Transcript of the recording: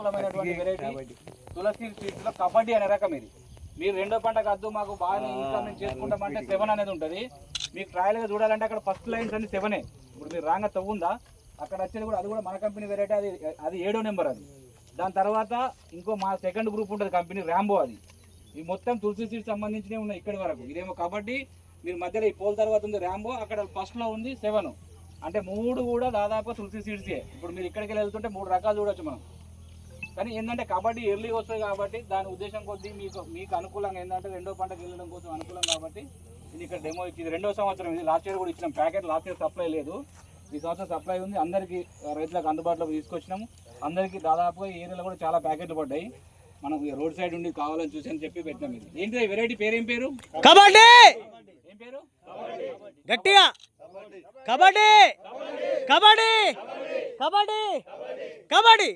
అనుకూలమైనటువంటి వెరైటీ తులసి సీడ్స్లో కబడ్డీ అనే రకం ఇది. మీరు రెండో పంట కద్దు మాకు బాగా ఇన్కమ్ మేము చేసుకుంటామంటే సెవెన్ అనేది ఉంటుంది. మీకు ట్రయల్గా చూడాలంటే అక్కడ ఫస్ట్ లైన్స్ అన్ని సెవెనే ఇప్పుడు మీరు రాంగ తవ్వుందా? అక్కడ వచ్చేది కూడా అది కూడా మన కంపెనీ వెరైటీ అది అది ఏడో నెంబర్ అది. దాని తర్వాత ఇంకో మా సెకండ్ గ్రూప్ ఉంటుంది కంపెనీ ర్యాంబో అది. ఈ మొత్తం తులసి సీడ్స్ సంబంధించినవి ఉన్నాయి ఇక్కడి వరకు. ఇదేమో కబడ్డీ మీరు మధ్యలో ఈ పోల్ తర్వాత ఉంది ర్యాంబో అక్కడ ఫస్ట్లో ఉంది సెవెన్ అంటే మూడు కూడా దాదాపు తులసి సీడ్సే ఇప్పుడు మీరు ఇక్కడికి వెళ్ళి వెళ్తుంటే మూడు రకాలు చూడొచ్చు మనం. కానీ ఏంటంటే కబడ్డీ ఎర్లీ వస్తుంది కాబట్టి దాని ఉద్దేశం కొద్దీ మీకు మీకు అనుకూలంగా ఏంటంటే రెండో పంటకి వెళ్ళడం కోసం అనుకూలం కాబట్టి ఇది ఇక్కడ డెమో ఇచ్చింది రెండో సంవత్సరం ఇది లాస్ట్ ఇయర్ కూడా ఇచ్చినాం. ప్యాకెట్ లాస్ట్ ఇయర్ సప్లై లేదు. ఈ సంవత్సరం సప్లై ఉంది. అందరికీ రైతులకు అందుబాటులోకి తీసుకొచ్చినాము. అందరికీ దాదాపుగా ఈ ఏరియాలో కూడా చాలా ప్యాకెట్లు పడ్డాయి. మనం రోడ్ సైడ్ ఉండి కావాలని చూసి అని చెప్పి పెట్టినాం ఇది. ఏంటి వెరైటీ పేరు ఏం పేరు? కబడ్డీ! ఏం పేరు? గట్టిగా! కబడ్డీ! కబడ్డీ! కబడ్డీ! కబడ్డీ!